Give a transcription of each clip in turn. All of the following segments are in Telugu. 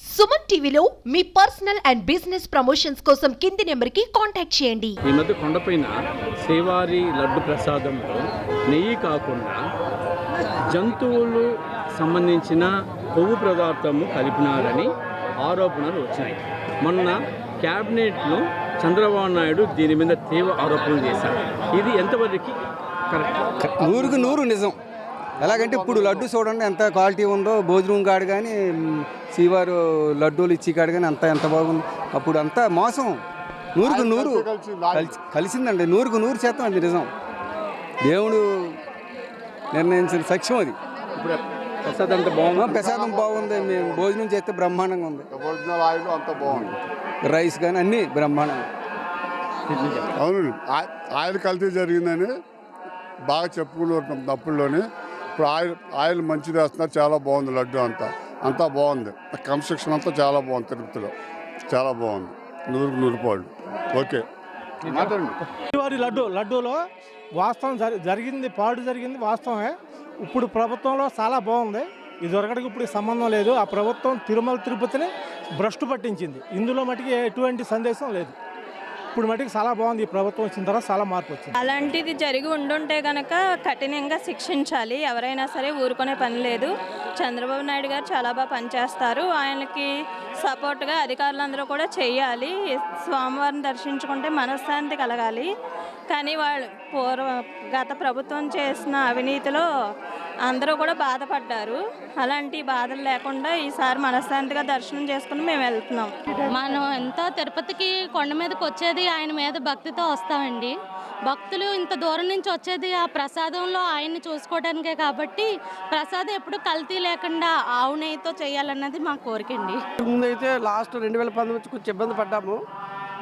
సుమన్ టీవీలో మీ పర్సనల్ అండ్ బిజినెస్ ప్రమోషన్స్ కోసం కింది నెంబర్కి కాంటాక్ట్ చేయండి. ఈ మధ్య కొండపైన శ్రీవారి లడ్డు ప్రసాదంలో నెయ్యి కాకుండా జంతువులు సంబంధించిన కొవ్వు పదార్థము కలిపినారని ఆరోపణలు వచ్చినాయి. మొన్న క్యాబినెట్లో చంద్రబాబు నాయుడు దీని మీద తీవ్ర ఆరోపణలు చేశారు. ఇది ఎంతవరకు కరెక్ట్? నూరుకు నూరు నిజం. ఎలాగంటే ఇప్పుడు లడ్డు చూడండి ఎంత క్వాలిటీ ఉందో భోజనం కాడు కానీ శ్రీవారు లడ్డూలు ఇచ్చి కాడు కానీ అంత ఎంత బాగుంది. అప్పుడు అంతా మోసం. నూరుకు నూరు. కలిసి కలిసిందండి. నూరుకు నూరు శాతం అది నిజం. దేవుడు నిర్ణయించిన సత్యం అది. ఇప్పుడు ప్రసాదం అంత బాగుంది. ప్రసాదం బాగుంది. మేము భోజనం చేస్తే బ్రహ్మాండంగా ఉంది. ఒరిజినల్ ఆయిల్ అంత బాగుంది. రైస్ కానీ అన్నీ బ్రహ్మాండంగా. అవును ఆయిల్ కల్తీ జరిగిందని బాగా చెప్పుకుంటున్నాం తప్పుల్లోని ఇప్పుడు ఆయిల్ ఆయిల్ మంచిది వేస్తున్నారు చాలా బాగుంది లడ్డు అంతా. అంతా బాగుంది. కన్స్ట్రక్షన్ అంతా చాలా బాగుంది తిరుపతిలో. చాలా బాగుంది. నూరుకు నూరు పాళ్ళు. ఓకే. వారి లడ్డు లడ్డూలో వాస్తవం జరిగింది పాడు జరిగింది వాస్తవమే. ఇప్పుడు ప్రభుత్వంలో చాలా బాగుంది. ఇదివరకటికి ఇప్పుడు సంబంధం లేదు. ఆ ప్రభుత్వం తిరుమల తిరుపతిని భ్రష్టు పట్టించింది. ఇందులో మటుకి ఎటువంటి సందేశం లేదు. ఇప్పుడు మటుకు చాలా బాగుంది ఈ ప్రభుత్వం వచ్చిన తర్వాత చాలా మార్పు వచ్చింది. అలాంటిది జరిగి ఉండుంటే గనక కఠినంగా శిక్షించాలి. ఎవరైనా సరే ఊరుకునే పని లేదు. చంద్రబాబు నాయుడు గారు చాలా బాగా పనిచేస్తారు. ఆయనకి సపోర్ట్గా అధికారులందరూ కూడా చేయాలి. స్వామివారిని దర్శించుకుంటే మనశ్శాంతి కలగాలి. కానీ వాళ్ళు పూర్వ గత ప్రభుత్వం చేసిన అవినీతిలో అందరూ కూడా బాధపడ్డారు. అలాంటి బాధలు లేకుండా ఈసారి మనశ్శాంతిగా దర్శనం చేసుకుని మేము వెళ్తున్నాం. మనం ఎంతో తిరుపతికి కొండ మీదకి వచ్చేది ఆయన మీద భక్తితో వస్తామండి. భక్తులు ఇంత దూరం నుంచి వచ్చేది ఆ ప్రసాదంలో ఆయన్ని చూసుకోవడానికే కాబట్టి ప్రసాదం ఎప్పుడు కల్తీ లేకుండా ఆవు నెయ్యితో చేయాలన్నది మా కోరికండి. ముందైతే లాస్ట్ రెండు వేల పంతొమ్మిది నుంచి కొంచెం ఇబ్బంది పడ్డాము.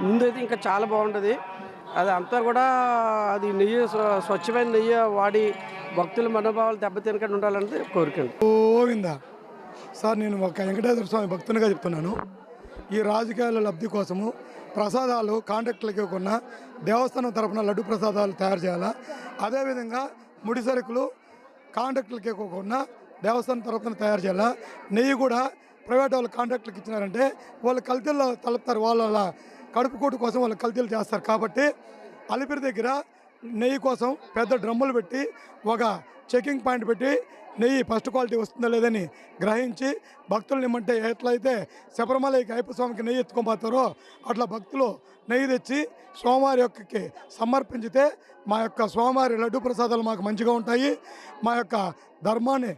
ముందైతే ఇంకా చాలా బాగుంటుంది అది అంతా కూడా అది నెయ్యి స్వచ్ఛమైన నెయ్యి వాడి భక్తుల మనోభావాలు దెబ్బతినకుండా ఉండాలన్నది కోరికండి గోవిందా సార్ నేను ఒక వెంకటేశ్వర స్వామి భక్తునిగా చెప్తున్నాను. ఈ రాజకీయాల లబ్ధి కోసము ప్రసాదాలు కాంట్రాక్టులకు ఇవ్వకుండా దేవస్థానం తరపున లడ్డు ప్రసాదాలు తయారు చేయాలా? అదేవిధంగా ముడి సరుకులు కాంట్రాక్టులకు ఇవ్వకుండా దేవస్థానం తరపున తయారు చేయాలా? నెయ్యి కూడా ప్రైవేట్ వాళ్ళు కాంట్రాక్టులకు ఇచ్చినారంటే వాళ్ళు కల్తీల్లో తలుపుతారు వాళ్ళ కడుపుకోటు కోసం వాళ్ళు కల్తీలు చేస్తారు. కాబట్టి అలిపిరి దగ్గర నెయ్యి కోసం పెద్ద డ్రమ్ములు పెట్టి ఒక చెకింగ్ పాయింట్ పెట్టి నెయ్యి ఫస్ట్ క్వాలిటీ వస్తుందా లేదని గ్రహించి భక్తులు నిమ్మంటే ఎట్లయితే శబరిమలకి అయ్యప్ప స్వామికి నెయ్యి ఎత్తుకోబోతారో అట్లా భక్తులు నెయ్యి తెచ్చి స్వామివారి యొక్కకి సమర్పించితే మా యొక్క స్వామివారి లడ్డు ప్రసాదాలు మాకు మంచిగా ఉంటాయి. మా యొక్క ధర్మాన్ని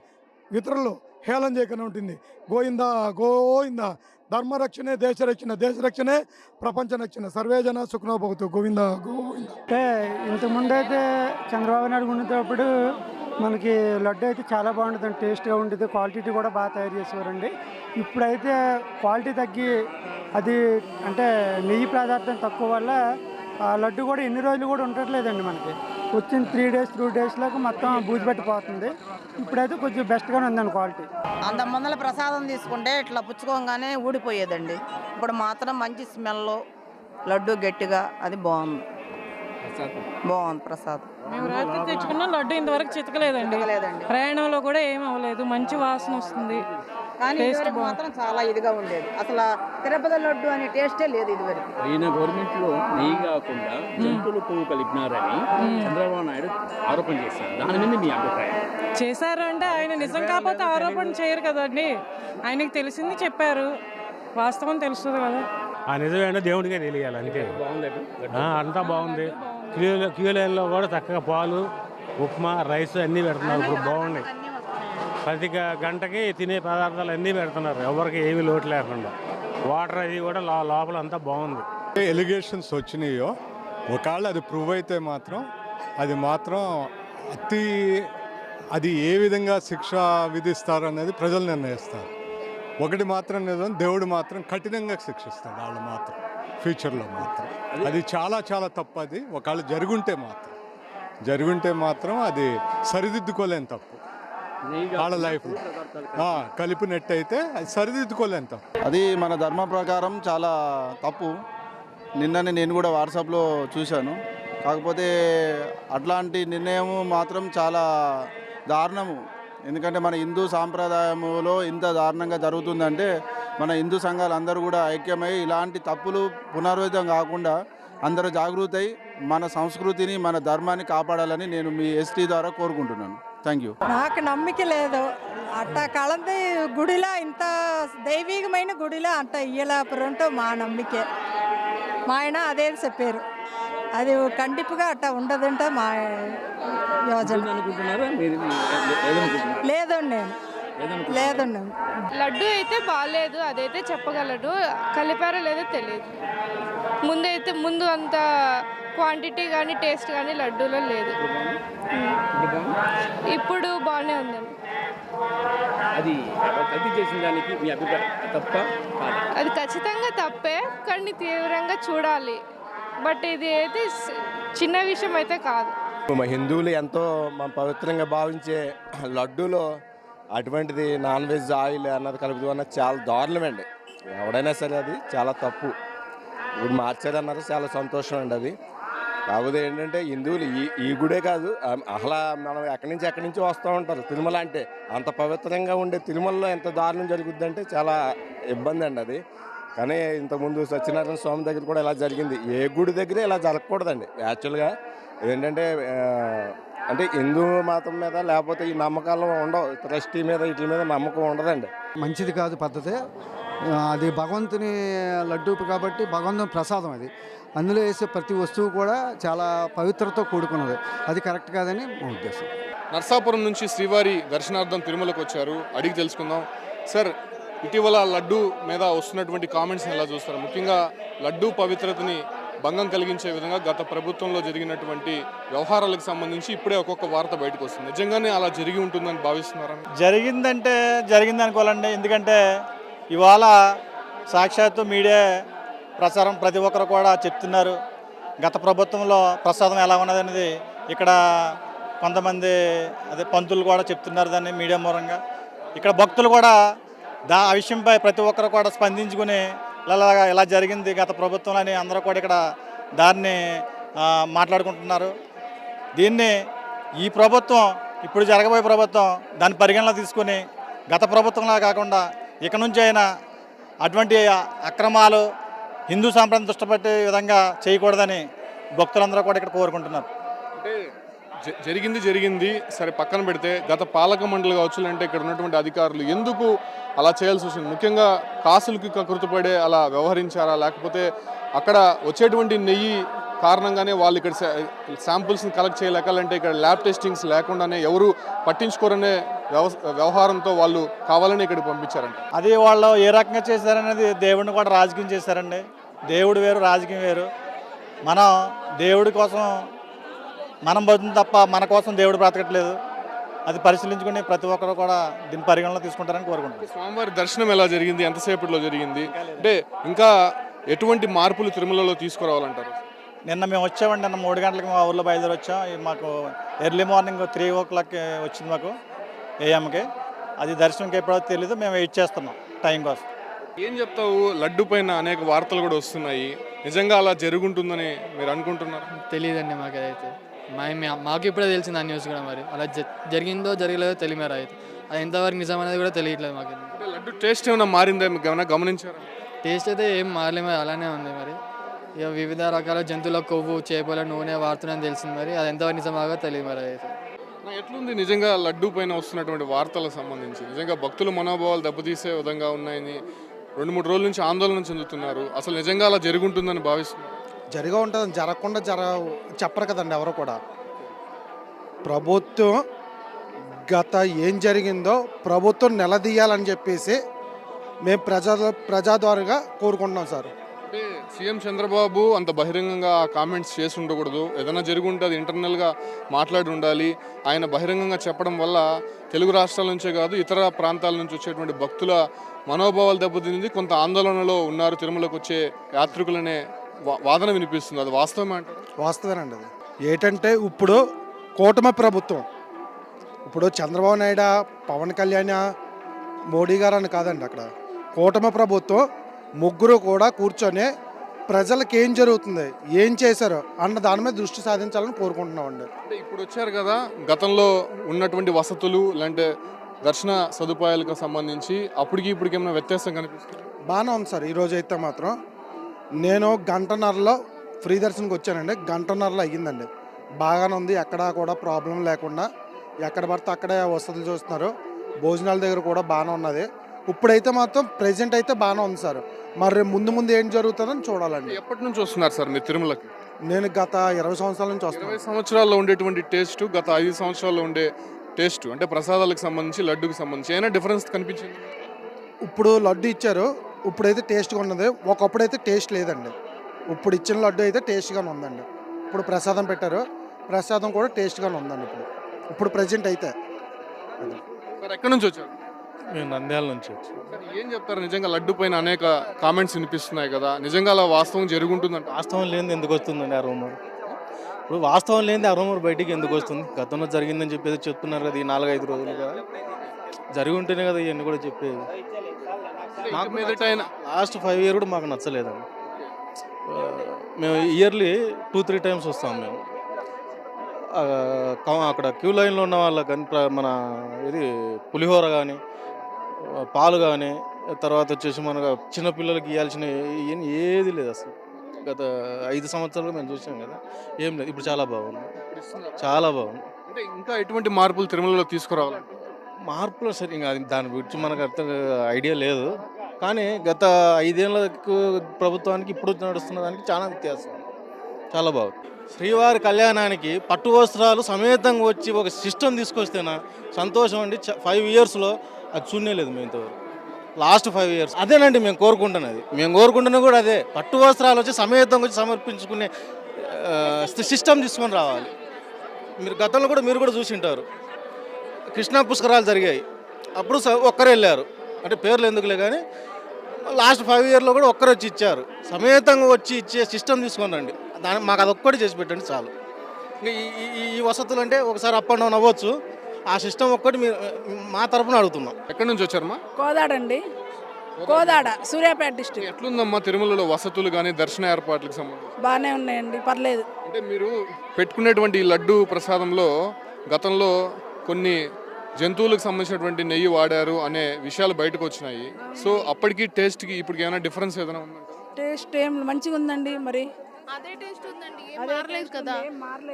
ఇతరులు హేళన చేయకుండా ఉంటుంది. గోయిందా గోయిందా ధర్మరక్షణే దేశ రక్షణ ప్రపంచ రక్షణ సర్వేజన సుఖనోభవతు గోవింద గోవింద. అంటే ఇంతకుముందు అయితే చంద్రబాబు నాయుడు ఉండేటప్పుడు మనకి లడ్డు అయితే చాలా బాగుంటుంది టేస్ట్గా ఉండేది. క్వాలిటీ కూడా బాగా తయారు చేసేవారండి. ఇప్పుడైతే క్వాలిటీ తగ్గి అది అంటే నెయ్యి పదార్థం తక్కువ వల్ల ఆ లడ్డు కూడా ఎన్ని రోజులు కూడా ఉండట్లేదండి మనకి. వచ్చిన త్రీ డేస్ టూ డేస్లోకి మొత్తం బూజు పెట్టిపోతుంది. ఇప్పుడైతే కొంచెం బెస్ట్గానే ఉందండి క్వాలిటీ. అంత ముందల ప్రసాదం తీసుకుంటే ఇట్లా పుచ్చుకోగానే ఊడిపోయేదండి. ఇప్పుడు మాత్రం మంచి స్మెల్ లడ్డు గట్టిగా అది బాగుంది. బాగుంది ప్రసాదం. మేము రాత్రి తెచ్చుకున్న లడ్డు ఇంతవరకు చితకలేదండి. లేదండి ప్రయాణంలో కూడా ఏమీ అవ్వలేదు. మంచి వాసన వస్తుంది. కానీ ఇదివరకు. మాత్రం చాలా ఇదిగా ఉండేది. అసలు తిరుపతి లడ్డు అనే టేస్టే లేదు ఇదివరకు. ఈయన గవర్నమెంట్లో నెయ్యి కాకుండా జంతువులు కొవ్వు కలిపినారని చంద్రబాబు నాయుడు ఆరోపణ చేశారు. దాని మీద మీ అభిప్రాయం? చేశారు అంటే ఆయన నిజం కాకపోతే ఆరోపణ చేయరు కదండి. ఆయనకి తెలిసింది చెప్పారు. వాస్తవం తెలుస్తుంది కదా. ఆ నిజమైన దేవుడికే తెలియాలి అంతే. బాగుంది ఆ, అంతా బాగుంది. క్యూ క్యూ లైన్లో కూడా చక్కగా పాలు ఉప్మా రైస్ అన్నీ పెడుతున్నారు. ఇప్పుడు బాగున్నాయి. ప్రతి గంటకి తినే పదార్థాలు అన్నీ పెడుతున్నారు. ఎవరికి ఏమీ లోటు లేకుండా. వాటర్ అది కూడా లో- లోపల అంతా బాగుంది ఎలిగేషన్స్ వచ్చినాయో ఒకవేళ అది ప్రూవ్ అయితే మాత్రం అది మాత్రం అతి అది ఏ విధంగా శిక్ష విధిస్తారు అనేది ప్రజలు నిర్ణయిస్తారు. ఒకటి మాత్రం నిజం దేవుడు మాత్రం కఠినంగా శిక్షిస్తాడు వాళ్ళు మాత్రం ఫ్యూచర్లో మాత్రం. అది చాలా చాలా తప్పు అది. ఒకవేళ జరుగుంటే మాత్రం. జరుగుంటే మాత్రం అది సరిదిద్దుకోలేని తప్పు. కాకుండా లైఫ్ కలిపినట్టయితే అది సరిదిద్దుకోలేని తప్పు అది మన ధర్మ ప్రకారం చాలా తప్పు. నిన్ననే నేను కూడా వాట్సాప్లో చూశాను. కాకపోతే అట్లాంటి నిర్ణయం మాత్రం చాలా దారుణము. ఎందుకంటే మన హిందూ సాంప్రదాయములో ఇంత దారుణంగా జరుగుతుందంటే మన హిందూ సంఘాలు అందరూ కూడా ఐక్యమై ఇలాంటి తప్పులు పునరావృతం కాకుండా అందరూ జాగృతి అయి మన సంస్కృతిని మన ధర్మాన్ని కాపాడాలని నేను మీ ఎస్టీ ద్వారా కోరుకుంటున్నాను. థ్యాంక్ యూ నాకు నమ్మిక లేదు. అట్ట కళంది గుడిలో ఇంత దైవికమైన గుడిలో అంట ఇయ్యలేపరంటూ మా నమ్మికే. మా ఆయన అదే చెప్పారు. అది కండిపుగా అట్ట ఉండదంట మా యోజన. లేదండి నేను. లేదండి లడ్డు అయితే బాగాలేదు అదైతే చెప్పగలడు. కలిపారో లేదో తెలియదు ముందైతే ముందు అంత క్వాంటిటీ కానీ టేస్ట్ కానీ లడ్డూలో లేదు. ఇప్పుడు బాగానే ఉందండి అది కల్తీ చేసిన దానికి మీ అభిప్రాయం తప్ప అది ఖచ్చితంగా తప్పే కానీ తీవ్రంగా చూడాలి. బట్ ఇది అయితే చిన్న విషయం అయితే కాదు. మా హిందువులు ఎంతో మన పవిత్రంగా భావించే లడ్డూలో అటువంటిది నాన్ వెజ్ ఆయిల్ అన్నది కలుపుతూ అన్నది చాలా దారుణమండి ఎవడైనా సరే అది చాలా తప్పు. ఇప్పుడు మార్చారన్నది చాలా సంతోషం అండి అది. కాకపోతే ఏంటంటే హిందువులు ఈ ఈ గుడే కాదు అహ్లా అసలు మనం ఎక్కడి నుంచి ఎక్కడి నుంచి వస్తూ ఉంటారు. తిరుమల అంటే అంత పవిత్రంగా ఉండే తిరుమలలో ఎంత దారుణం జరుగుద్దంటే చాలా ఇబ్బంది అండి అది. కానీ ఇంతకుముందు సత్యనారాయణ స్వామి దగ్గర కూడా ఇలా జరిగింది. ఏ గుడి దగ్గర ఇలా జరగకూడదండి. యాక్చువల్గా ఏంటంటే అంటే హిందూ మతం మీద లేకపోతే ఈ నమ్మకాలు ఉండవు. ట్రస్టీ మీద వీటి మీద నమ్మకం ఉండదండి. మంచిది కాదు పద్ధతి. అది భగవంతుని లడ్డూ కాబట్టి భగవంతుని ప్రసాదం అది. అందులో వేసే ప్రతి వస్తువు కూడా చాలా పవిత్రతో కూడుకున్నది. అది కరెక్ట్ కాదని మా ఉద్దేశం. నర్సాపురం నుంచి శ్రీవారి దర్శనార్థం తిరుమలకు వచ్చారు. అడిగి తెలుసుకుందాం. సార్ ఇటీవల లడ్డు మీద వస్తున్నటువంటి కామెంట్స్ని ఎలా చూస్తారు? ముఖ్యంగా లడ్డు పవిత్రతని భంగం కలిగించే విధంగా గత ప్రభుత్వంలో జరిగినటువంటి వ్యవహారాలకు సంబంధించి ఇప్పుడే ఒక్కొక్క వార్త బయటకు వస్తుంది. నిజంగానే అలా జరిగి ఉంటుందని భావిస్తున్నారా? జరిగిందంటే జరిగింది అనుకోవాలండి ఎందుకంటే ఇవాళ సాక్షాత్తు మీడియా ప్రచారం ప్రతి ఒక్కరు కూడా చెప్తున్నారు. గత ప్రభుత్వంలో ప్రసాదం ఎలా ఉన్నదనేది ఇక్కడ కొంతమంది అదే పంతులు కూడా చెప్తున్నారు దాన్ని మీడియా మూలంగా. ఇక్కడ భక్తులు కూడా దా ఆ విషయంపై ప్రతి ఒక్కరు కూడా స్పందించుకుని ఇలా ఇలా జరిగింది గత ప్రభుత్వంలో అని అందరూ కూడా ఇక్కడ దాన్ని మాట్లాడుకుంటున్నారు. దీన్ని ఈ ప్రభుత్వం ఇప్పుడు జరగబోయే ప్రభుత్వం దాన్ని పరిగణలో తీసుకుని గత ప్రభుత్వంలా కాకుండా ఇక నుంచి అయినా అటువంటి అక్రమాలు హిందూ సాంప్రదాయం దృష్టిపెట్టే విధంగా చేయకూడదని భక్తులందరూ కూడా ఇక్కడ కోరుకుంటున్నారు. అంటే జ- జరిగింది జరిగింది సరే పక్కన పెడితే గత పాలక మండలి కావచ్చు లేదంటే ఇక్కడ ఉన్నటువంటి అధికారులు ఎందుకు అలా చేయాల్సి వచ్చింది ముఖ్యంగా కాసులకి కకృతపడే అలా వ్యవహరించారా? లేకపోతే అక్కడ వచ్చేటువంటి నెయ్యి కారణంగానే వాళ్ళు ఇక్కడ శాంపుల్స్ని కలెక్ట్ చేయలేక లేదంటే ఇక్కడ ల్యాబ్ టెస్టింగ్స్ లేకుండానే ఎవరు పట్టించుకోరనే వ్యవ వ్యవహారంతో వాళ్ళు కావాలని ఇక్కడికి పంపించారంట. అది వాళ్ళు ఏ రకంగా చేశారనేది దేవుడిని కూడా రాజకీయం చేశారండి. దేవుడు వేరు రాజకీయం వేరు. మనం దేవుడి కోసం మనం బతుకుతుంది తప్ప మన కోసం దేవుడు బ్రతకట్లేదు. అది పరిశీలించుకుని ప్రతి ఒక్కరు కూడా దీన్ని పరిగణలో తీసుకుంటారని కోరుకుంటున్నాను స్వామివారి దర్శనం ఎలా జరిగింది? ఎంతసేపట్లో జరిగింది? అంటే ఇంకా ఎటువంటి మార్పులు తిరుమలలో తీసుకురావాలంటారు? నిన్న మేము వచ్చామండి నిన్న మూడు గంటలకు మా ఊర్లో బయలుదేరి వచ్చాం. మాకు early morning three o'clock వచ్చింది మాకు ఏఎంకి అది దర్శనంకి ఎప్పుడో తెలియదు మేము వెయిట్ చేస్తున్నాం టైం కోసం. ఏం చెప్తావు? లడ్డు పైన అనేక వార్తలు కూడా వస్తున్నాయి. నిజంగా అలా జరుగుంటుందని మీరు అనుకుంటున్నారు? తెలియదండి మాకు అదైతే. మా మాకు ఇప్పుడే తెలిసింది ఆ న్యూస్ కూడా మరి. అలా జ- జరిగిందో జరగలేదో తెలియ మరి అయితే. అది ఎంతవరకు నిజం అనేది కూడా తెలియట్లేదు మాకు. లడ్డు టేస్ట్ ఏమైనా మారిందా? మీకు ఏమైనా గమనించారా? టేస్ట్ అయితే ఏం మారలే మరి అలానే ఉంది మరి. ఇక వివిధ రకాల జంతువుల కొవ్వు చేపల నూనె వాడుతున్నాయని తెలిసింది మరి. అది ఎంతవరకు నిజమాగో తెలియదు మరి అయితే. ఎట్లుంది? నిజంగా లడ్డు పైన వస్తున్నటువంటి వార్తలకు సంబంధించి. నిజంగా భక్తుల మనోభావాలు దెబ్బతీసే విధంగా ఉన్నాయని రెండు మూడు రోజుల నుంచి ఆందోళన చెందుతున్నారు. అసలు నిజంగా అలా జరుగుంటుందని భావిస్తున్నారు. జరిగా ఉంటుంది జరగకుండా జర చెప్పరు కదండి ఎవరు కూడా. ప్రభుత్వం గత ఏం జరిగిందో ప్రభుత్వం నిలదీయాలని చెప్పేసి మేము ప్రజా ప్రజా ద్వారాగా కోరుకుంటున్నాం సార్. సీఎం చంద్రబాబు అంత బహిరంగంగా కామెంట్స్ చేసి ఉండకూడదు. ఏదైనా జరిగి ఉంటే అది ఇంటర్నల్గా మాట్లాడి ఉండాలి. ఆయన బహిరంగంగా చెప్పడం వల్ల తెలుగు రాష్ట్రాల నుంచే కాదు ఇతర ప్రాంతాల నుంచి వచ్చేటువంటి భక్తుల మనోభావాలు దెబ్బతింది. కొంత ఆందోళనలో ఉన్నారు. తిరుమలకు వచ్చే యాత్రికులనే వా- వాదన వినిపిస్తుంది. అది వాస్తవమే అంటారు? వాస్తవేనండి అది. ఏంటంటే ఇప్పుడు కూటమి ప్రభుత్వం ఇప్పుడు చంద్రబాబు నాయుడు పవన్ కళ్యాణ్ మోడీ గారు అని కాదండి అక్కడ. కూటమి ప్రభుత్వం ముగ్గురు కూడా కూర్చొని ప్రజలకు ఏం జరుగుతుంది? ఏం చేశారో? అన్న దాని మీద దృష్టి సాధించాలని కోరుకుంటున్నామండి. అంటే ఇప్పుడు వచ్చారు కదా గతంలో ఉన్నటువంటి వసతులు లేదంటే దర్శన సదుపాయాలకు సంబంధించి అప్పటికి ఇప్పటికి ఏమైనా వ్యత్యాసం కనిపిస్తుంది? బాగానే ఉంది సార్ ఈరోజు అయితే మాత్రం. నేను గంటన్నరలో ఫ్రీ దర్శనంకి వచ్చానండి. గంటన్నరలో అయ్యిందండి. బాగానే ఉంది ఎక్కడా కూడా ప్రాబ్లం లేకుండా. ఎక్కడ పడితే అక్కడే వసతులు చూస్తున్నారు. భోజనాల దగ్గర కూడా బాగానే ఉన్నది. ఇప్పుడైతే మాత్రం ప్రెజెంట్ అయితే బాగానే ఉంది సార్. మరి రేపు ముందు ముందు ఏం జరుగుతుందని చూడాలండి. ఎప్పటి నుంచి వస్తున్నారు సార్ మీరు తిరుమలకి? నేను గత ఇరవై సంవత్సరాల నుంచి ఇరవై వస్తున్నాను సంవత్సరాల్లో ఉండేటువంటి టేస్ట్ గత ఐదు సంవత్సరాల్లో ఉండే టేస్ట్ అంటే ప్రసాదాలకు సంబంధించి లడ్డుకి సంబంధించి ఏమైనా డిఫరెన్స్ కనిపించింది? ఇప్పుడు లడ్డు ఇచ్చారు. ఇప్పుడైతే టేస్ట్గా ఉన్నది. ఒకప్పుడైతే టేస్ట్ లేదండి. ఇప్పుడు ఇచ్చిన లడ్డు అయితే టేస్ట్గానే ఉందండి. ఇప్పుడు ప్రసాదం పెట్టారు. ప్రసాదం కూడా టేస్ట్గానే ఉందండి ఇప్పుడు. ఇప్పుడు ప్రజెంట్ అయితే. సార్ ఎక్కడి నుంచి వచ్చారు? మేము నంద్యాల నుంచి వచ్చి. ఏం చెప్తారు? నిజంగా లడ్డు పైన అనేక కామెంట్స్ వినిపిస్తున్నాయి కదా. నిజంగా అలా వాస్తవం జరుగుంటుందంట వాస్తవం లేనిది ఎందుకు వస్తుందండి ఆ రూమర్? ఇప్పుడు వాస్తవం లేనిది ఆ రూమర్ బయటికి ఎందుకు వస్తుంది? గతంలో జరిగిందని చెప్పేది చెప్తున్నారు కదా ఈ నాలుగైదు రోజులుగా జరిగి ఉంటేనే కదా ఇవన్నీ కూడా చెప్పేది. మాకు మీదట అయినా లాస్ట్ ఫైవ్ ఇయర్ కూడా మాకు నచ్చలేదండి. మేము ఇయర్లీ టూ త్రీ టైమ్స్ వస్తాం మేము. అక్కడ క్యూ లైన్లో ఉన్న వాళ్ళకి కానీ మన ఇది పులిహోర కానీ పాలు కానీ తర్వాత వచ్చేసి మన చిన్నపిల్లలకి ఇవ్వాల్సిన ఇవన్నీ ఏది లేదు అసలు. గత ఐదు సంవత్సరాలు మేము చూసాం కదా ఏం లేదు. ఇప్పుడు చాలా బాగుంది. చాలా బాగుంది. అంటే ఇంకా ఎటువంటి మార్పులు తిరుమలలో తీసుకురావాలంటే? మార్పులు సరే ఇంకా దాని గురించి మనకు అర్థం ఐడియా లేదు. కానీ గత ఐదేళ్ళకు ప్రభుత్వానికి ఇప్పుడు నడుస్తున్న దానికి చాలా వ్యత్యాసం. చాలా బాగుంది. శ్రీవారి కళ్యాణానికి పట్టు వస్త్రాలు సమేతంగా వచ్చి ఒక సిస్టమ్ తీసుకొస్తేనా సంతోషం అండి. ఫైవ్ ఇయర్స్లో అది చూడలేదు లేదు మేము ఇంతవరకు. లాస్ట్ ఫైవ్ ఇయర్స్ అదేనండి మేము కోరుకుంటున్నది. మేము కోరుకుంటున్నది కూడా అదే. పట్టు వస్త్రాలు వచ్చి సమేతంగా వచ్చి సమర్పించుకునే సిస్టమ్ తీసుకొని రావాలి. మీరు గతంలో కూడా మీరు కూడా చూసి ఉంటారు కృష్ణా పుష్కరాలు జరిగాయి. అప్పుడు స- ఒక్కరే వెళ్ళారు. అంటే పేర్లు ఎందుకులే కానీ లాస్ట్ ఫైవ్ ఇయర్లో కూడా ఒక్కరు వచ్చి ఇచ్చారు. సమేతంగా వచ్చి ఇచ్చే సిస్టమ్ తీసుకొని రండి. దాని మాకు అదొక్కటి చేసి పెట్టండి చాలు. ఇంకా ఈ- ఈ వసతులు అంటే ఒకసారి అప్ అండ్ డౌన్ అవ్వచ్చు. ఆ సిస్టమ్ ఒక్కటి మీరు మా తరపున అడుగుతున్నాం. ఎక్కడి నుంచి వచ్చారమ్మా? కోదాడండి కోదాడ. సూర్యాపేట డిస్ట్రిక్ట్ ఎట్లుందమ్మా తిరుమలలో వసతులు కానీ దర్శన ఏర్పాట్లకు సంబంధించి? బాగానే ఉన్నాయండి పర్లేదు. అంటే మీరు పెట్టుకునేటువంటి ఈ లడ్డు ప్రసాదంలో గతంలో కొన్ని జంతువులకు సంబంధించినటువంటి నెయ్యి వాడారు అనే విషయాలు బయటకు వచ్చినాయి. సో అప్పటికి టేస్ట్కి ఇప్పటికి ఏమైనా డిఫరెన్స్ ఏదైనా ఉందంటే టేస్ట్ ఏం మంచిగా ఉందండి మరి? అదే టేస్ట్ ఉందండి ఏం మారలేదు కదా.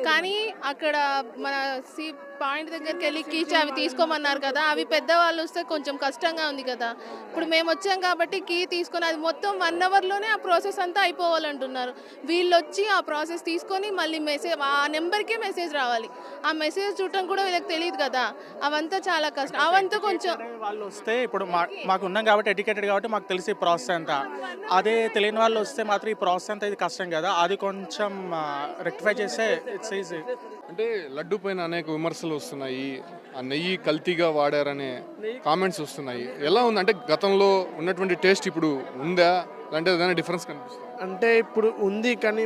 కానీ అక్కడ మన సి పాయింట్ దగ్గరికి వెళ్ళి కీచి అవి తీసుకోమన్నారు కదా అవి పెద్దవాళ్ళు వస్తే కొంచెం కష్టంగా ఉంది కదా. ఇప్పుడు మేము వచ్చాం కాబట్టి కీ తీసుకొని అది మొత్తం వన్ అవర్లోనే ఆ ప్రాసెస్ అంతా అయిపోవాలంటున్నారు. వీళ్ళు వచ్చి ఆ ప్రాసెస్ తీసుకొని మళ్ళీ మెసేజ్ ఆ నెంబర్కే మెసేజ్ రావాలి. ఆ మెసేజ్ చూడటం కూడా వీళ్ళకి తెలియదు కదా. అవంతా చాలా కష్టం. అవంతా కొంచెం వాళ్ళు వస్తే ఇప్పుడు మాకు ఉన్నాం కాబట్టి ఎడ్యుకేటెడ్ కాబట్టి మాకు తెలిసి ప్రాసెస్ అంతా. అదే తెలియని వాళ్ళు వస్తే మాత్రం ఈ ప్రాసెస్ అంతా ఇది కష్టం కదా. అది కొంచెం రెక్టిఫై చేస్తే ఇట్స్ ఈజీ అంటే లడ్డు పైన అనేక విమర్శలు వస్తున్నాయి. ఆ నెయ్యి కల్తీగా వాడారనే కామెంట్స్ వస్తున్నాయి. ఎలా ఉంది? అంటే గతంలో ఉన్నటువంటి టేస్ట్ ఇప్పుడు ఉందా? అంటే ఏదైనా డిఫరెన్స్ కనిపిస్తుంది? అంటే ఇప్పుడు ఉంది కానీ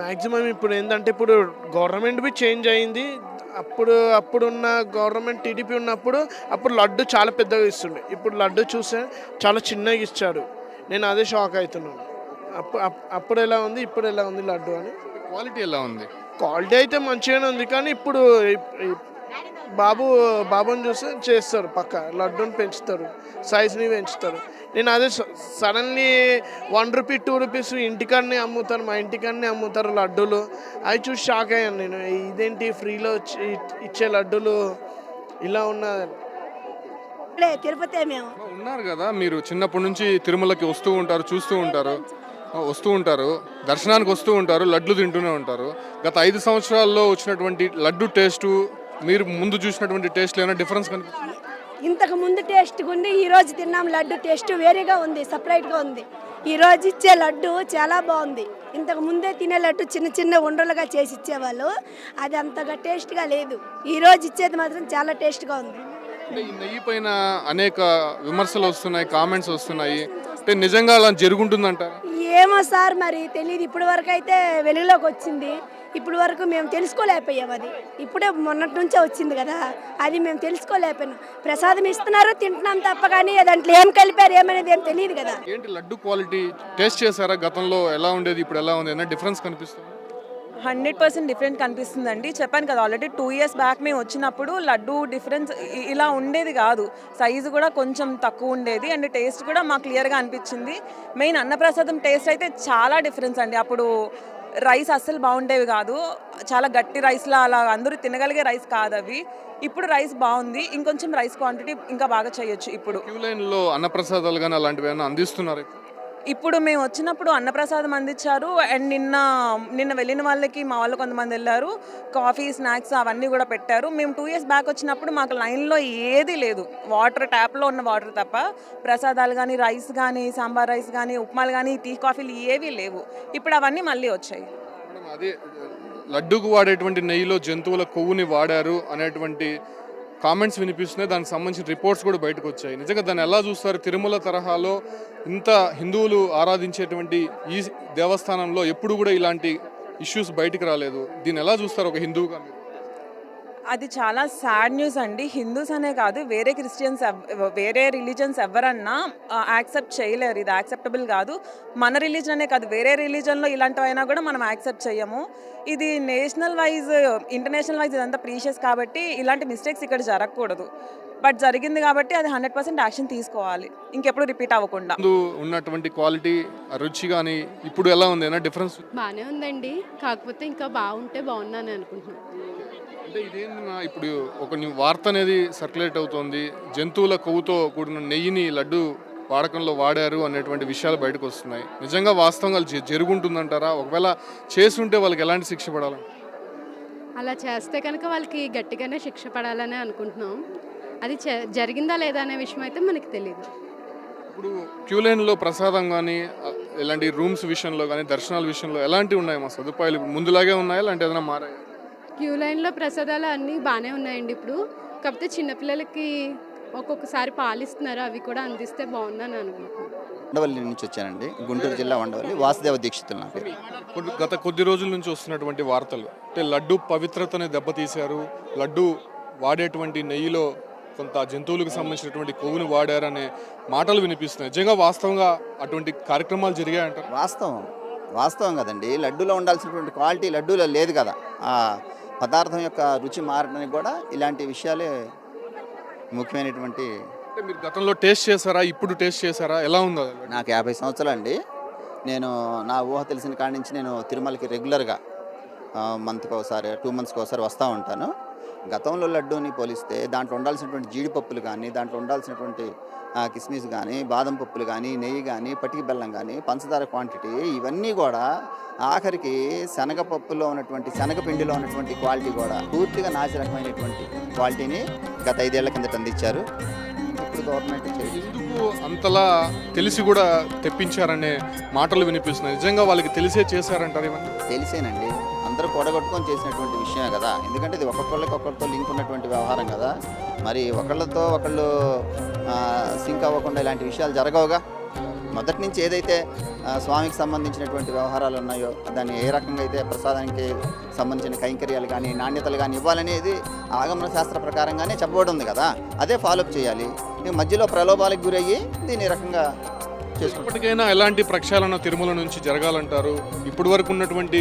మ్యాక్సిమం ఇప్పుడు ఏంటంటే ఇప్పుడు గవర్నమెంట్ బి చేంజ్ అయింది. అప్పుడు అప్పుడున్న గవర్నమెంట్ టీడీపీ ఉన్నప్పుడు అప్పుడు లడ్డు చాలా పెద్దగా ఇస్తుండే. ఇప్పుడు లడ్డు చూస్తే చాలా చిన్నగా ఇచ్చాడు నేను అదే షాక్ అవుతున్నాను. అప్పుడు అప్పుడు ఎలా ఉంది? ఇప్పుడు ఎలా ఉంది లడ్డు అని? క్వాలిటీ ఎలా ఉంది? క్వాలిటీ అయితే మంచిగానే ఉంది కానీ ఇప్పుడు ఇప్- ఇప్- బాబు బాబుని చూస్తే చేస్తారు పక్క లడ్డూని పెంచుతారు సైజ్ని పెంచుతారు. నేను అదే suddenly one rupee two rupees ఇంటికాడనే అమ్ముతారు మా ఇంటికాడనే అమ్ముతారు లడ్డూలు. అవి చూసి షాక్ అయ్యాను నేను. ఇదేంటి ఫ్రీలో ఇచ్చే లడ్డూలు ఇలా ఉన్నది తిరుపతి మేము. ఉన్నారు కదా మీరు చిన్నప్పటి నుంచి తిరుమలకి వస్తూ ఉంటారు చూస్తూ ఉంటారు. వస్తూ ఉంటారు. దర్శనానికి వస్తూ ఉంటారు లడ్లు తింటూనే ఉంటారు. గత ఐదు సంవత్సరాల్లో వచ్చినటువంటి లడ్డు టేస్టు మీరు ముందు చూసినటువంటి టేస్ట్ ఏమైనా డిఫరెన్స్ కనిపిస్తుంది? ఇంతకు ముందు టేస్ట్ ఉంది ఈ రోజు తిన్నాం లడ్డు టేస్ట్ వేరేగా ఉంది సపరేట్గా ఉంది. ఈ రోజు ఇచ్చే లడ్డు చాలా బాగుంది. ఇంతకు ముందే తినే లడ్డు చిన్న చిన్న ఉండలుగా చేసి ఇచ్చేవాళ్ళు. అది అంతగా టేస్ట్గా లేదు. ఈ రోజు ఇచ్చేది మాత్రం చాలా టేస్ట్గా ఉంది. నెయ్యి పైన అనేక విమర్శలు వస్తున్నాయి కామెంట్స్ వస్తున్నాయి. అంటే నిజంగా అలా జరుగుంటుందంటారా? ఏమో సార్ మరి తెలియదు ఇప్పటి వరకు అయితే వెలుగులోకి వచ్చింది. ఇప్పుడు వరకు మేము తెలుసుకోలేకపోయాం అది. ఇప్పుడే మొన్నటి నుంచే వచ్చింది కదా. అది మేము తెలుసుకోలేకపోయినాం. ప్రసాదం ఇస్తున్నారు తింటున్నాం తప్ప కానీ దాంట్లో ఏం కలిపారు ఏమనేది ఏం తెలియదు కదా. ఏంటి లడ్డు క్వాలిటీ టేస్ట్ చేశారా? గతంలో ఎలా ఉండేది ఇప్పుడు ఎలా ఉంది? ఏమైనా డిఫరెన్స్ కనిపిస్తుంది? హండ్రెడ్ పర్సెంట్ డిఫరెంట్ కనిపిస్తుందండి. చెప్పాను కదా ఆల్రెడీ టూ ఇయర్స్ బ్యాక్ మేము వచ్చినప్పుడు లడ్డు డిఫరెన్స్ ఇలా ఉండేది కాదు. సైజు కూడా కొంచెం తక్కువ ఉండేది అండ్ టేస్ట్ కూడా మాకు క్లియర్గా అనిపించింది. మెయిన్ అన్నప్రసాదం టేస్ట్ అయితే చాలా డిఫరెన్స్ అండి. అప్పుడు రైస్ అస్సలు బాగుండేవి కాదు. చాలా గట్టి రైస్లా అలా అందరూ తినగలిగే రైస్ కాదు అవి. ఇప్పుడు రైస్ బాగుంది. ఇంకొంచెం రైస్ క్వాంటిటీ ఇంకా బాగా చేయొచ్చు ఇప్పుడు. క్యూ లైన్లో అన్నప్రసాదాలు కానీ అలాంటివి అందిస్తున్నారు ఇప్పుడు మేము వచ్చినప్పుడు అన్నప్రసాదం అందించారు. అండ్ నిన్న నిన్న వెళ్ళిన వాళ్ళకి మా వాళ్ళు కొంతమంది వెళ్ళారు. కాఫీ స్నాక్స్ అవన్నీ కూడా పెట్టారు. మేము టూ ఇయర్స్ బ్యాక్ వచ్చినప్పుడు మాకు లైన్లో ఏది లేదు. వాటర్ ట్యాప్లో ఉన్న వాటర్ తప్ప. ప్రసాదాలు కానీ రైస్ కానీ సాంబార్ రైస్ కానీ ఉప్మాలు కానీ టీ కాఫీలు ఏవీ లేవు. ఇప్పుడు అవన్నీ మళ్ళీ వచ్చాయి. అదే లడ్డూకు వాడేటువంటి నెయ్యిలో జంతువుల కొవ్వుని వాడారు అనేటువంటి కామెంట్స్ వినిపిస్తున్నాయి. దానికి సంబంధించిన రిపోర్ట్స్ కూడా బయటకు వచ్చాయి. నిజంగా దాన్ని ఎలా చూస్తారు? తిరుమల తరహాలో ఇంత హిందువులు ఆరాధించేటువంటి ఈ దేవస్థానంలో ఎప్పుడు కూడా ఇలాంటి ఇష్యూస్ బయటకు రాలేదు. దీన్ని ఎలా చూస్తారు ఒక హిందువుగా అది చాలా సాడ్ న్యూస్ అండి. హిందూస్ అనే కాదు వేరే క్రిస్టియన్స్ ఎవ్- వేరే రిలీజన్స్ ఎవరన్నా యాక్సెప్ట్ చేయలేరు. ఇది యాక్సెప్టబుల్ కాదు. మన రిలీజన్ అనే కాదు వేరే రిలీజన్లో ఇలాంటివైనా కూడా మనం యాక్సెప్ట్ చేయము. ఇది నేషనల్ వైజ్ ఇంటర్నేషనల్ వైజ్ ఇదంతా ప్రీషియస్ కాబట్టి ఇలాంటి మిస్టేక్స్ ఇక్కడ జరగకూడదు. బట్ జరిగింది కాబట్టి అది హండ్రెడ్ పర్సెంట్ యాక్షన్ తీసుకోవాలి. ఇంకెప్పుడు రిపీట్ అవ్వకుండా. ఉన్నటువంటి క్వాలిటీ రుచి కానీ ఇప్పుడు ఎలా ఉంది? డిఫరెన్స్ బాగానే ఉందండి. కాకపోతే ఇంకా బాగుంటే బాగున్నాను అనుకుంటున్నాను. అంటే ఇదేంది మా ఇప్పుడు ఒక వార్త అనేది సర్క్యులేట్ అవుతోంది. జంతువుల కొవ్వుతో కూడిన నెయ్యిని లడ్డు వాడకంలో వాడారు అనేటువంటి విషయాలు బయటకు వస్తున్నాయి. నిజంగా వాస్తవంగా జరుగుంటుందంటారా? ఒకవేళ చేసుంటే వాళ్ళకి ఎలాంటి శిక్ష పడాలి? అలా చేస్తే కనుక వాళ్ళకి గట్టిగానే శిక్ష పడాలని అనుకుంటున్నాం. అది జరిగిందా లేదా అనే విషయం అయితే మనకి తెలియదు ఇప్పుడు క్యూ లైన్లో ప్రసాదం కానీ ఇలాంటి రూమ్స్ విషయంలో కానీ దర్శనాల విషయంలో ఎలాంటివి ఉన్నాయి మా సదుపాయాలు? ముందులాగే ఉన్నాయా? లేదంటే ఏదైనా మారాయి? క్యూ లైన్లో ప్రసాదాలు అన్నీ బాగానే ఉన్నాయండి ఇప్పుడు. కాకపోతే చిన్నపిల్లలకి ఒక్కొక్కసారి పాలిస్తున్నారు అవి కూడా అందిస్తే బాగుందని అనుకుంటున్నాను. ఉండవల్లి నుంచి వచ్చానండి. గుంటూరు జిల్లా ఉండవల్లి వాసుదేవ దీక్షితులు నా పేరు. గత కొద్ది రోజుల నుంచి వస్తున్నటువంటి వార్తలు. అంటే లడ్డు పవిత్రతని దెబ్బతీశారు. లడ్డు వాడేటువంటి నెయ్యిలో కొంత జంతువులకు సంబంధించినటువంటి కొవ్వుని వాడారనే మాటలు వినిపిస్తున్నాయి. నిజంగా వాస్తవంగా అటువంటి కార్యక్రమాలు జరిగాయంటారు? వాస్తవం. వాస్తవం కదండి. లడ్డూలో ఉండాల్సినటువంటి క్వాలిటీ లడ్డూలో లేదు కదా. ఆ పదార్థం యొక్క రుచి మారడానికి కూడా ఇలాంటి విషయాలే ముఖ్యమైనటువంటి అంటే మీరు గతంలో టేస్ట్ చేశారా? ఇప్పుడు టేస్ట్ చేశారా? ఎలా ఉందో? నాకు యాభై సంవత్సరాలు అండి నేను నా ఊహ తెలిసిన కాడి నుంచి నేను తిరుమలకి రెగ్యులర్గా మంత్కి ఒకసారి టూ మంత్స్కి ఒకసారి వస్తూ ఉంటాను. గతంలో లడ్డూని పోలిస్తే దాంట్లో ఉండాల్సినటువంటి జీడిపప్పులు కానీ దాంట్లో ఉండాల్సినటువంటి కిస్మిస్ కానీ బాదం పప్పులు కానీ నెయ్యి కానీ పటికి బెల్లం కానీ పంచదార క్వాంటిటీ ఇవన్నీ కూడా ఆఖరికి శనగపప్పులో ఉన్నటువంటి శనగపిండిలో ఉన్నటువంటి క్వాలిటీ కూడా పూర్తిగా నాసి రకమైనటువంటి క్వాలిటీని గత ఐదేళ్ళ కిందట అందించారు. ఇప్పుడు గవర్నమెంట్ ఎందుకు అంతలా తెలిసి కూడా తెప్పించారనే మాటలు వినిపిస్తున్నాయి. నిజంగా వాళ్ళకి తెలిసే చేశారంటారు ఇవన్నీ? తెలిసేనండి. అందరూ కూడగొట్టుకొని చేసినటువంటి విషయమే కదా. ఎందుకంటే ఇది ఒక్కొక్కళ్ళకి ఒక్కరితో లింక్ ఉన్నటువంటి వ్యవహారం కదా. మరి ఒకళ్ళతో ఒకళ్ళు సింక్ అవ్వకుండా ఇలాంటి విషయాలు జరగవుగా? మొదటి నుంచి ఏదైతే స్వామికి సంబంధించినటువంటి వ్యవహారాలు ఉన్నాయో దాన్ని ఏ రకంగా అయితే ప్రసాదానికి సంబంధించిన కైంకర్యాలు కానీ నాణ్యతలు కానీ ఇవ్వాలనేది ఆగమన శాస్త్ర ప్రకారంగానే చెప్పబడి ఉంది కదా. అదే ఫాలోఅప్ చేయాలి. మధ్యలో ప్రలోభాలకు గురయ్యి దీన్ని రకంగా ఇప్పటికైనా ఎలాంటి ప్రక్షాళన తిరుమల నుంచి జరగాలంటారు? ఇప్పటి వరకు ఉన్నటువంటి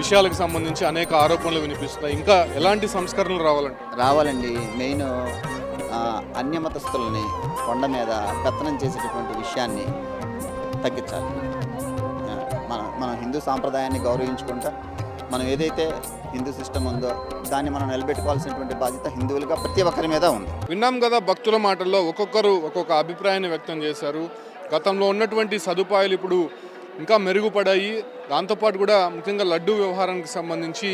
విషయాలకు సంబంధించి అనేక ఆరోపణలు వినిపిస్తున్నాయి. ఇంకా ఎలాంటి సంస్కరణలు రావాలంటే రావాలండి. మెయిన్ అన్యమతస్తులని కొండ మీద పెత్తనం చేసేటటువంటి విషయాన్ని తగ్గించాలి. మన మన హిందూ సాంప్రదాయాన్ని గౌరవించుకుంటా మనం ఏదైతే హిందూ సిస్టమ్ ఉందో దాన్ని మనం నిలబెట్టుకోవాల్సినటువంటి బాధ్యత హిందువులుగా ప్రతి ఒక్కరి మీద ఉంది. విన్నాం కదా భక్తుల మాటల్లో ఒక్కొక్కరు ఒక్కొక్క అభిప్రాయాన్ని వ్యక్తం చేశారు. గతంలో ఉన్నటువంటి సదుపాయాలు ఇప్పుడు ఇంకా మెరుగుపడాయి. దాంతోపాటు కూడా ముఖ్యంగా లడ్డు వ్యవహారానికి సంబంధించి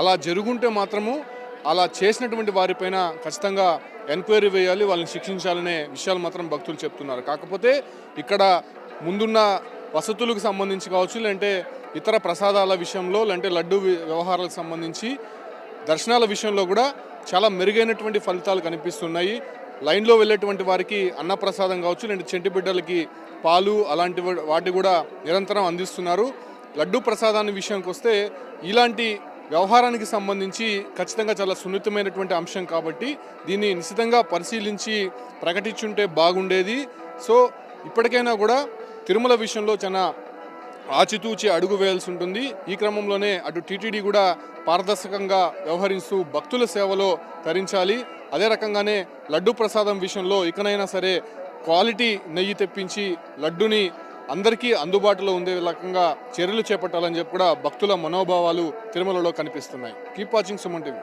అలా జరుగుంటే మాత్రము అలా చేసినటువంటి వారిపైన ఖచ్చితంగా ఎంక్వైరీ వేయాలి వాళ్ళని శిక్షించాలనే విషయాలు మాత్రం భక్తులు చెప్తున్నారు. కాకపోతే ఇక్కడ ముందున్న వసతులకు సంబంధించి కావచ్చు లేదంటే ఇతర ప్రసాదాల విషయంలో లేదంటే లడ్డు వ్యవహారాలకు సంబంధించి దర్శనాల విషయంలో కూడా చాలా మెరుగైనటువంటి ఫలితాలు కనిపిస్తున్నాయి. లైన్లో వెళ్ళేటువంటి వారికి అన్నప్రసాదం కావచ్చు లేదంటే చెంటి బిడ్డలకి పాలు అలాంటి వాటి కూడా నిరంతరం అందిస్తున్నారు. లడ్డు ప్రసాదాన్ని విషయానికి వస్తే ఇలాంటి వ్యవహారానికి సంబంధించి ఖచ్చితంగా చాలా సున్నితమైనటువంటి అంశం కాబట్టి దీన్ని నిశ్చితంగా పరిశీలించి ప్రకటించుంటే బాగుండేది. సో ఇప్పటికైనా కూడా తిరుమల విషయంలో చాలా ఆచితూచి అడుగు వేయాల్సి ఉంటుంది. ఈ క్రమంలోనే అటు టీటీడీ కూడా పారదర్శకంగా వ్యవహరిస్తూ భక్తుల సేవలో తరించాలి. అదే రకంగానే లడ్డు ప్రసాదం విషయంలో ఇకనైనా సరే క్వాలిటీ నెయ్యి తెప్పించి లడ్డుని అందరికీ అందుబాటులో ఉండే రకంగా చర్యలు చేపట్టాలని చెప్పి కూడా భక్తుల మనోభావాలు తిరుమలలో కనిపిస్తున్నాయి. Keep watching Suman TV.